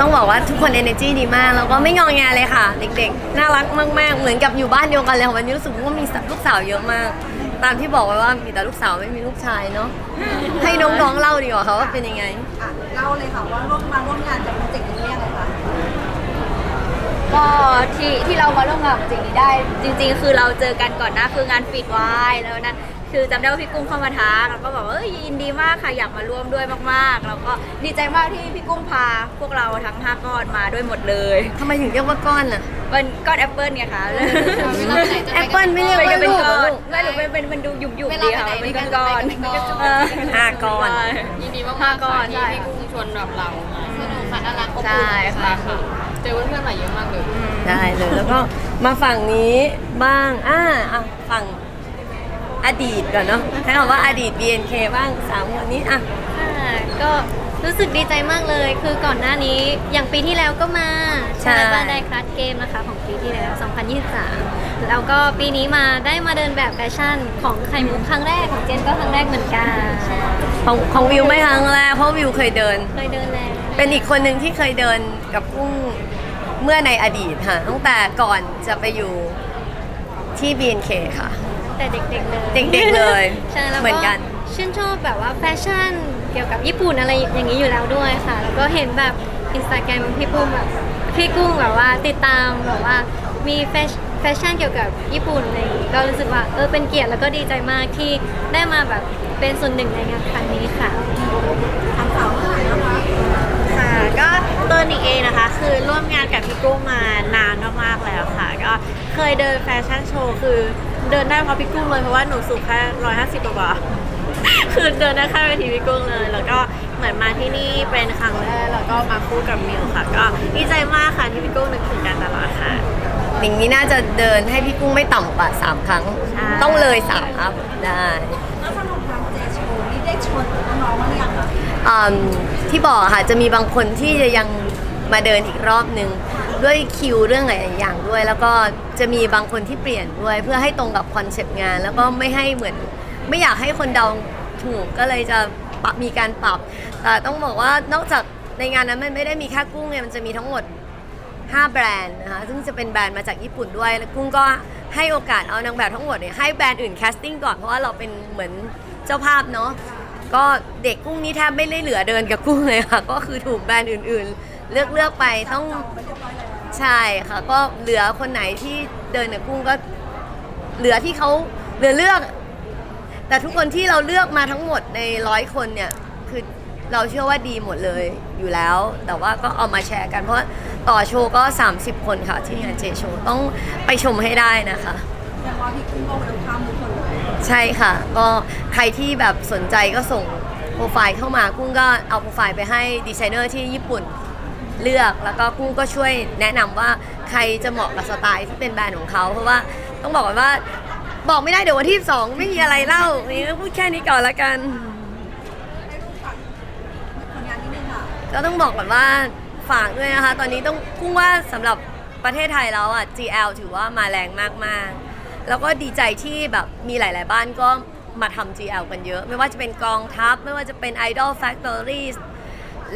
ต้องบอกว่าทุกคน energy ดีมาก แล้วก็ไม่งองแงเลยค่ะ เด็กๆ น่ารักมาก ๆ เหมือนกับอยู่บ้านเดียวกันเลยค่ะวันนี้รู้สึกว่ามีลูกสาวเยอะมาก ตามที่บอกไว้ว่ามีแต่ลูกสาวไม่มีลูกชายเนาะให้น้องๆเล่าดีกว่าค่ะว่าเป็นยังไง อะเล่าเลยค่ะว่าร่วมมาร่วมงานกับโปรเจกต์นี้ได้ยังไงคะก็ที่ที่เรามาร่วมงานกับจริงนี้ได้ จริง ๆ คือเราเจอกันก่อนหน้าคืองานปิดไว้แล้วนั้น คือจำได้ว่าพี่กุ้งเข้ามาทักแล้วก็บอกว่าเอ้ยยินดีมากค่ะอยากมาร่วมด้วยมากๆ แล้วก็ดีใจมากที่พี่กุ้งพา พวกเราทั้งห้าก้อนมาด้วยหมดเลยทำไมถึงเรียกว่าก้อนอะเป็นก้อนแอปเปิลไงคะแอปเปิลไม่เรียกเป็นว่าเป็นลูกก้เหรออนลูกไม่หรือเป็นเป็นมันดูยุบยุบๆดีค่ะเป็นก้อนก้อนๆเออห้าก้อนใช่ยินดีมากห้าๆก้อค่ะนที่ใช่พี่กุ้งชวนแบบเรามาสนุกค่ะน่ารักอบใช่อุ่นค่ะค่ะเจอเพื่อนๆหลายเยอะมากเลยได้เลยแล้วก็มาฝั่งนี้บ้างอ่าอะฝั่ง อดีตก่อนเนาะใช้คำว่าอดีต BNK บ้างสามคนนี้อะ ค่ะก็รู้สึกดีใจมากเลย คือก่อนหน้านี้อย่างปีที่แล้วก็มาใช่ชาบ้านได้คลาสเกมนะคะ ของปีที่แล้ว 2023 แล้วก็ปีนี้มาได้มาเดินแบบแฟชั่นของไข่มุกครั้งแรกของเจนก็ครั้งแรกเหมือนกันของของวิวไม่ครั้งแรกเพราะวิวเคยเดิน เคยเดินแล้วเป็นอีกคนหนึ่งที่เคยเดินกับกุ้งเมื่อในอดีตค่ะตั้งแต่ก่อนจะไปอยู่ที่ BNK ค่ะ แต่เด็กๆเลยเด็กๆเลยใช่แล้วเหมือนกัน ชื่นชอบแบบว่าแฟชั่นเกี่ยวกับญี่ปุ่นอะไรอย่างนี้อยู่แล้วด้วยค่ะ แล้วก็เห็นแบบอินสตาแกรมพี่ปุ้มแบบพี่กุ้งแบบว่าติดตามแบบว่ามีแฟชแฟชั่นเกี่ยวกับญี่ปุ่นอะไรอย่างงี้ก็รู้สึกว่าเออเป็นเกียรติแล้วก็ดีใจมากที่ได้มาแบบเป็นส่วนหนึ่งในงานครั้งนี้ค่ะ ถามสาวเท่าไหร่นะคะ ค่ะก็ตัวหนิงเองนะคะ คือร่วมงานกับพี่กุ้งมานานมากๆแล้วค่ะ ก็เคยเดินแฟชั่นโชว์คือ เดินได้เพราะพี่กุ้งเลยเพราะว่าหนูสูงแค่ร้อยห้าสิบกว่าคือเดินได้แค่เวทีพี่กุ้งเลย แล้วก็เหมือนมาที่นี่เป็นครั้งแรกแล้วก็มาคู่กับมิวค่ะ ก็ดีใจมากค่ะที่พี่กุ้งนึกถึงกันตลอดค่ะ หนิงนี้น่าจะเดินให้พี่กุ้งไม่ต่ำกว่า3ครั้ง ใช่ ต้องเลย3อัพได้แล้วสนุกทางเจโชว์นี่ได้ชวนน้องๆบ้างหรือยังคะอืมที่บอกค่ะจะมีบางคนที่จะยังมาเดินอีกรอบนึง ด้วยคิวเรื่องหลายๆอย่างด้วย แล้วก็จะมีบางคนที่เปลี่ยนด้วย เพื่อให้ตรงกับคอนเซปต์งาน แล้วก็ไม่ให้เหมือน ไม่อยากให้คนเดาถูกก็เลยจะปรับมีการปรับแต่ต้องบอกว่านอกจากในงานนั้นมันไม่ได้มีแค่กุ้งเนี่ยมันจะมีทั้งหมด 5 แบรนด์นะคะซึ่งจะเป็นแบรนด์มาจากญี่ปุ่นด้วยแล้วกุ้งก็ให้โอกาสเอานางแบบทั้งหมดเนี่ยให้แบรนด์อื่นแคสติ้งก่อนเพราะว่าเราเป็นเหมือนเจ้าภาพเนาะก็เด็กกุ้งนี่แทบไม่ได้เหลือเดินกับกุ้งเลยค่ะ ก็คือถูกแบรนด์อื่นๆ เลือกเลือกไปต้อง ใช่ค่ะ ก็เหลือคนไหนที่เดินกับกุ้งก็เหลือที่เขาเหลือเลือก แต่ทุกคนที่เราเลือกมาทั้งหมดในร้อยคนเนี่ย คือเราเชื่อว่าดีหมดเลยอยู่แล้ว แต่ว่าก็เอามาแชร์กันเพราะต่อโชว์ก็ 30 คนค่ะที่งานเจโชว์ต้องไปชมให้ได้นะคะอย่างว่าพี่กุ้งก็เวลคัมทุกคนเลยใช่ค่ะ ก็ใครที่แบบสนใจก็ส่งโปรไฟล์เข้ามากุ้งก็เอาโปรไฟล์ไปให้ดีไซเนอร์ที่ญี่ปุ่น เลือกแล้วก็กุ้งก็ช่วยแนะนำว่าใครจะเหมาะกับสไตล์ที่เป็นแบรนด์ของเขา เพราะว่าต้องบอกก่อนว่าบอกไม่ได้เดี๋ยววันที่สองไม่มีอะไรเล่านี่ก็พูดแค่นี้ก่อนละกันให้ลูกฝากผลงานนิดนึงค่ะก็ต้องบอกก่อนว่าฝากด้วยนะคะ ตอนนี้ต้องกุ้งว่าสำหรับประเทศไทยแล้วอะ GL ถือว่ามาแรงมากๆ แล้วก็ดีใจที่แบบมีหลายๆ บ้านก็มาทำ GL กันเยอะ ไม่ว่าจะเป็นกองทัพ ไม่ว่าจะเป็น Idol Factory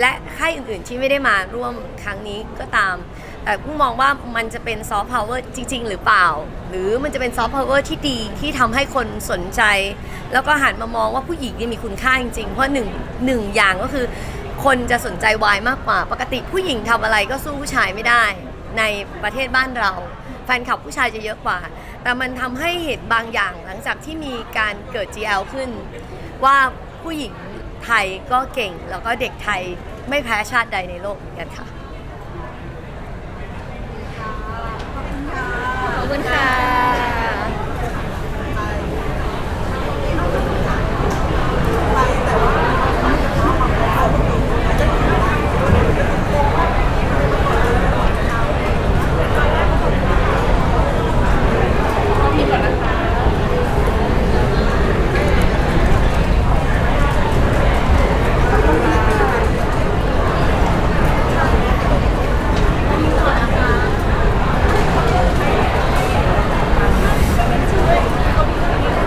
และค่ายอื่นๆที่ไม่ได้มาร่วมครั้งนี้ก็ตาม แต่กุ้งมองว่ามันจะเป็นซอฟต์พาวเวอร์จริง ๆ หรือเปล่า หรือมันจะเป็นซอฟต์พาวเวอร์ที่ดีที่ทำให้คนสนใจ แล้วก็หันมามองว่าผู้หญิงนี่มีคุณค่าจริง ๆ เพราะหนึ่งหนึ่งอย่างก็คือ คนจะสนใจวายมากกว่า ปกติผู้หญิงทำอะไรก็สู้ผู้ชายไม่ได้ในประเทศบ้านเรา แฟนคลับผู้ชายจะเยอะกว่า แต่มันทำให้เห็นบางอย่างหลังจากที่มีการเกิด GL ขึ้น ว่าผู้หญิง ไทยก็เก่ง แล้วก็เด็กไทยไม่แพ้ชาติใดในโลกเหมือนกันค่ะ